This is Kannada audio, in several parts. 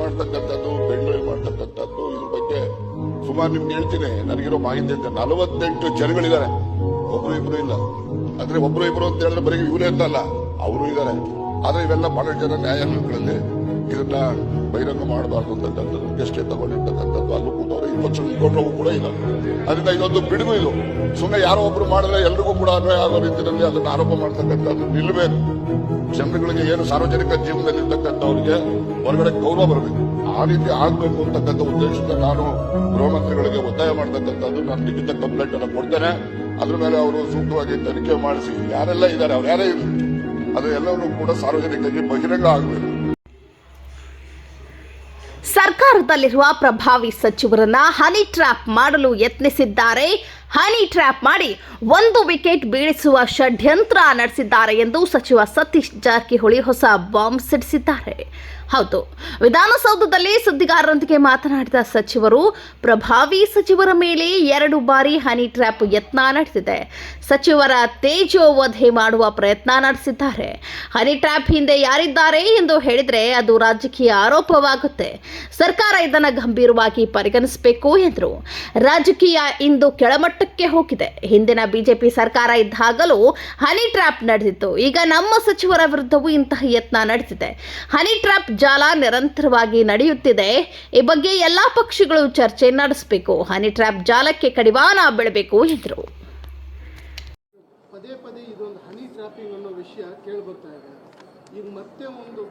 ಮಾಡ್ತಕ್ಕಂಥದ್ದು ಬೆಂಗಳೂರು ಮಾಡ್ತಕ್ಕಂಥದ್ದು, ಇದ್ರ ಬಗ್ಗೆ ಸುಮಾರು ನಿಮ್ಗೆ ಹೇಳ್ತೀನಿ. ನನಗಿರೋ ಮಾಹಿತಿ ಅಂತ ನಲವತ್ತೆಂಟು ಜನಗಳಿದ್ದಾರೆ. ಒಬ್ರು ಇಬ್ರು ಇಲ್ಲ. ಅಂದ್ರೆ ಒಬ್ರು ಇಬ್ರು ಅಂತ ಹೇಳಿದ್ರೆ ಬರೀ ಇವರೇ ಅಂತಲ್ಲ ಅವರು ಇದ್ದಾರೆ. ಆದ್ರೆ ಇವೆಲ್ಲ ಬಹಳಷ್ಟು ಜನ ನ್ಯಾಯಾಂಗಗಳಲ್ಲಿ ಇದನ್ನ ಬಹಿರಂಗ ಮಾಡಬಾರ್ದು ಅಂತಕ್ಕಂಥದ್ದು ಎಷ್ಟೇ ತಗೊಂಡಿರ್ತಕ್ಕಂಥದ್ದು. ಅಲ್ಲೂ ಕೂತವ್ರೆ ಇಪ್ಪತ್ತು ಕೊಟ್ಟವು ಕೂಡ ಇಲ್ಲ. ಅದರಿಂದ ಇದೊಂದು ಬಿಡುಗು ಇದು. ಸುಮ್ಮನೆ ಯಾರೋ ಒಬ್ರು ಮಾಡಿದ್ರೆ ಎಲ್ರಿಗೂ ಕೂಡ ಅನ್ವಯ ಆಗೋ ರೀತಿಯಲ್ಲಿ ಅದನ್ನ ಆರೋಪ ಮಾಡ್ತಕ್ಕಂಥದ್ದು ನಿಲ್ಲಬೇಕು ಜನರುಗಳಿಗೆ ಏನು ಸಾರ್ವಜನಿಕ ಜೀವನದಲ್ಲಿ ಇರ್ತಕ್ಕಂಥವ್ರಿಗೆ ಹೊರಗಡೆ ಗೌರವ ಬರಬೇಕು. ಆ ರೀತಿ ಆಗ್ಬೇಕು ಅಂತಕ್ಕಂಥ ಉದ್ದೇಶದಿಂದ ನಾನು ಗೃಹ ಒತ್ತಾಯ ಮಾಡ್ತಕ್ಕಂಥದ್ದು. ನಾನು ಲಿಖಿತ ಕಂಪ್ಲೇಂಟ್ ಅನ್ನು ಕೊಡ್ತೇನೆ. ಅದ್ರ ಮೇಲೆ ಅವರು ಸೂಕ್ತವಾಗಿ ತನಿಖೆ ಮಾಡಿಸಿ, ಯಾರೆಲ್ಲ ಇದ್ದಾರೆ, ಅವ್ರು ಯಾರೇ ಇರಲಿ. ಅದು ಎಲ್ಲವನ್ನೂ ಕೂಡ ಸಾರ್ವಜನಿಕರಿಗೆ ಬಹಿರಂಗ ಆಗಬೇಕು ಸರ್ಕಾರದಲ್ಲಿರುವ ಪ್ರಭಾವಿ ಸಚಿವರನ್ನ ಹನಿ ಟ್ರ್ಯಾಪ್ ಮಾಡಲು ಯತ್ನಿಸಿದ್ದಾರೆ. ಹನಿ ಟ್ರ್ಯಾಪ್ ಮಾಡಿ ಒಂದು ವಿಕೆಟ್ ಬೀಳಿಸುವ ಷಡ್ಯಂತ್ರ ನಡೆಸಿದ್ದಾರೆ ಎಂದು ಸಚಿವ ಸತೀಶ್ ಜಾರಕಿಹೊಳಿ ಹೊಸ ಬಾಂಬ್ ಸಿಡಿಸಿದ್ದಾರೆ. ಹೌದು, ವಿಧಾನಸೌಧದಲ್ಲಿ ಸುದ್ದಿಗಾರರೊಂದಿಗೆ ಮಾತನಾಡಿದ ಸಚಿವರು, ಪ್ರಭಾವಿ ಸಚಿವರ ಮೇಲೆ ಎರಡು ಬಾರಿ ಹನಿ ಟ್ರ್ಯಾಪ್ ಯತ್ನ ನಡೆಸಿದೆ ಸಚಿವರ ತೇಜೋವಧೆ ಮಾಡುವ ಪ್ರಯತ್ನ ನಡೆಸಿದ್ದಾರೆ. ಹನಿ ಟ್ರ್ಯಾಪ್ ಹಿಂದೆ ಯಾರಿದ್ದಾರೆ ಎಂದು ಹೇಳಿದರೆ ಅದು ರಾಜಕೀಯ ಆರೋಪವಾಗುತ್ತೆ. ಸರ್ಕಾರ ಇದನ್ನು ಗಂಭೀರವಾಗಿ ಪರಿಗಣಿಸಬೇಕು ಎಂದರು. ರಾಜಕೀಯ ಇಂದು ಕೆಳಮಟ್ಟಕ್ಕೆ ಹೋಗಿದೆ. ಹಿಂದಿನ ಬಿಜೆಪಿ ಸರ್ಕಾರ ಇದ್ದಾಗಲೂ ಹನಿ ಟ್ರ್ಯಾಪ್ ನಡೆದಿತ್ತು. ಈಗ ನಮ್ಮ ಸಚಿವರ ವಿರುದ್ಧವೂ ಇಂತಹ ಯತ್ನ ನಡೆದಿದೆ. ಹನಿ ಟ್ರ್ಯಾಪ್ ಜಾಲ ನಿರಂತರವಾಗಿ ನಡೆಯುತ್ತಿದೆ. ಈ ಬಗ್ಗೆ ಎಲ್ಲಾ ಪಕ್ಷಗಳು ಚರ್ಚೆ ನಡೆಸಬೇಕು. ಹನಿ ಟ್ರ್ಯಾಪ್ ಜಾಲಕ್ಕೆ ಕಡಿವಾಣ ಬೀಳಬೇಕು ಎಂದರು. ಪದೇ ಪದೇ ಇದೊಂದು ಹನಿ ಟ್ರ್ಯಾಪಿಂಗ್ ಅನ್ನೋ ವಿಷಯ ಕೇಳಿ ಬರ್ತಾ ಇದೆ. ಈಗ ಮತ್ತೆ ಒಂದು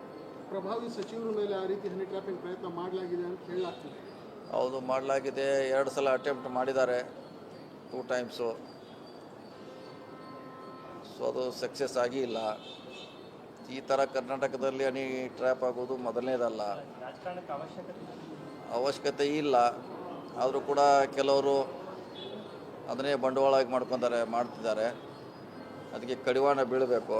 ಪ್ರಭಾವಿ ಸಚಿವರ ಮೇಲೆ ಆ ರೀತಿ ಹನಿ ಟ್ರ್ಯಾಪಿಂಗ್ ಪ್ರಯತ್ನ ಮಾಡಲಾಗಿದೆ ಅಂತ ಹೇಳಲಾಗ್ತದೆ ಹೌದು ಮಾಡಲಾಗಿದೆ. ಎರಡು ಸಲ ಅಟೆಂಪ್ಟ್ ಮಾಡಿದ್ದಾರೆ. ಟೂ ಟೈಮ್ಸು ಸೊ ಅದು ಸಕ್ಸಸ್ ಆಗಿಲ್ಲ. ಈ ಥರ ಕರ್ನಾಟಕದಲ್ಲಿ ಹನಿ ಟ್ರ್ಯಾಪ್ ಆಗೋದು ಮೊದಲನೇದಲ್ಲ. ಅವಶ್ಯಕತೆ ಇಲ್ಲ. ಆದರೂ ಕೂಡ ಕೆಲವರು ಅದನ್ನೇ ಬಂಡವಾಳವಾಗಿ ಮಾಡ್ಕೊತಾರೆ, ಮಾಡ್ತಿದ್ದಾರೆ. ಅದಕ್ಕೆ ಕಡಿವಾಣ ಬೀಳಬೇಕು.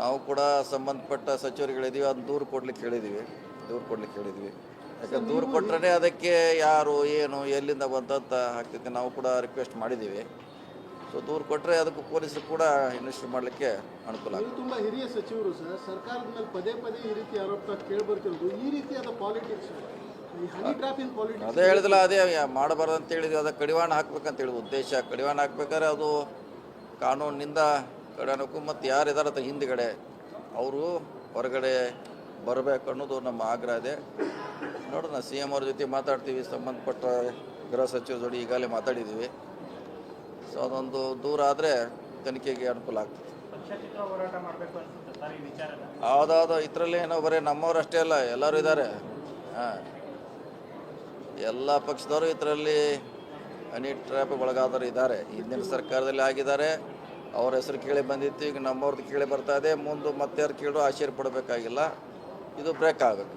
ನಾವು ಕೂಡ ಸಂಬಂಧಪಟ್ಟ ಸಚಿವರುಗಳಿದ್ದೀವಿ, ಅದನ್ನ ದೂರು ಕೊಡ್ಲಿಕ್ಕೆ ಹೇಳಿದ್ದೀವಿ. ದೂರು ಕೊಡ್ಲಿಕ್ಕೆ ಹೇಳಿದ್ವಿ ಯಾಕಂದ್ರೆ ದೂರು ಕೊಟ್ಟರೆ ಅದಕ್ಕೆ ಯಾರು ಏನು ಎಲ್ಲಿಂದ ಬಂದಂತ ಹಾಕಲಿಕ್ಕೆ ನಾವು ಕೂಡ ರಿಕ್ವೆಸ್ಟ್ ಮಾಡಿದ್ದೀವಿ. ಸೊ ದೂರು ಕೊಟ್ಟರೆ ಅದಕ್ಕೂ ಪೊಲೀಸರು ಕೂಡ ಇನ್ವೆಸ್ಟ್ ಮಾಡಲಿಕ್ಕೆ ಅನುಕೂಲ ಆಗುತ್ತೆ ತುಂಬಾ ಹಿರಿಯ ಸಚಿವರು ಸರ್. ಸರ್ಕಾರದ ಮೇಲೆ ಪದೇ ಪದೇ ಈ ರೀತಿ ಆರೋಪ ಕೇಳಿ ಬರ್ತಿರೋದು ಈ ರೀತಿಯಾದ ಪಾಲಿಟಿಕ್ಸ್ ಅದೇ ಹೇಳಿದಿಲ್ಲ ಅದೇ ಮಾಡಬಾರದು ಮಾಡಬಾರ್ದು ಅಂತ ಹೇಳಿದ್ವಿ. ಅದಕ್ಕೆ ಕಡಿವಾಣ ಹಾಕ್ಬೇಕಂತ ಹೇಳಿ ಉದ್ದೇಶ ಕಡಿವಾಣ ಹಾಕ್ಬೇಕಾದ್ರೆ ಅದು ಕಾನೂನಿನಿಂದ ಕಡಿವಾಣಕ್ಕೂ ಮತ್ತು ಯಾರಿದಾರ ಅಥವಾ ಹಿಂದ್ಗಡೆ. ಅವರು ಹೊರಗಡೆ ಬರಬೇಕು ಅನ್ನೋದು ನಮ್ಮ ಆಗ್ರಹ ಇದೆ. ನೋಡೋಣ ಸಿ ಎಂ ಅವ್ರ ಜೊತೆ ಮಾತಾಡ್ತೀವಿ, ಸಂಬಂಧಪಟ್ಟ ಗೃಹ ಸಚಿವರ ಜೋಡಿ ಈಗಾಗಲೇ ಮಾತಾಡಿದ್ದೀವಿ. ಸೊ ಅದೊಂದು ದೂರ ಆದರೆ ತನಿಖೆಗೆ ಅನುಕೂಲ ಆಗ್ತದೆ. ಹೌದೌದು, ಇದರಲ್ಲಿ ಏನೋ ಬರೀ ನಮ್ಮವರಷ್ಟೇ ಅಲ್ಲ, ಎಲ್ಲರೂ ಇದ್ದಾರೆ. ಹಾಂ. ಎಲ್ಲ ಪಕ್ಷದವರು ಇದರಲ್ಲಿ ಹನಿ ಟ್ರ್ಯಾಪ್ ಒಳಗಾದವರು ಇದ್ದಾರೆ. ಹಿಂದಿನ ಸರ್ಕಾರದಲ್ಲಿ ಆಗಿದ್ದಾರೆ. ಅವ್ರ ಹೆಸರು ಕೇಳಿ ಬಂದಿತ್ತು, ಈಗ ನಮ್ಮವ್ರದ್ದು ಕೇಳಿ ಬರ್ತಾ ಇದೆ. ಮುಂದೆ ಮತ್ತೆ ಯಾರು ಕೇಳೋ ಆಶ್ಚರ್ಯ ಪಡಬೇಕಾಗಿಲ್ಲ. ಇದು ಬ್ರೇಕ್ ಆಗಬೇಕು.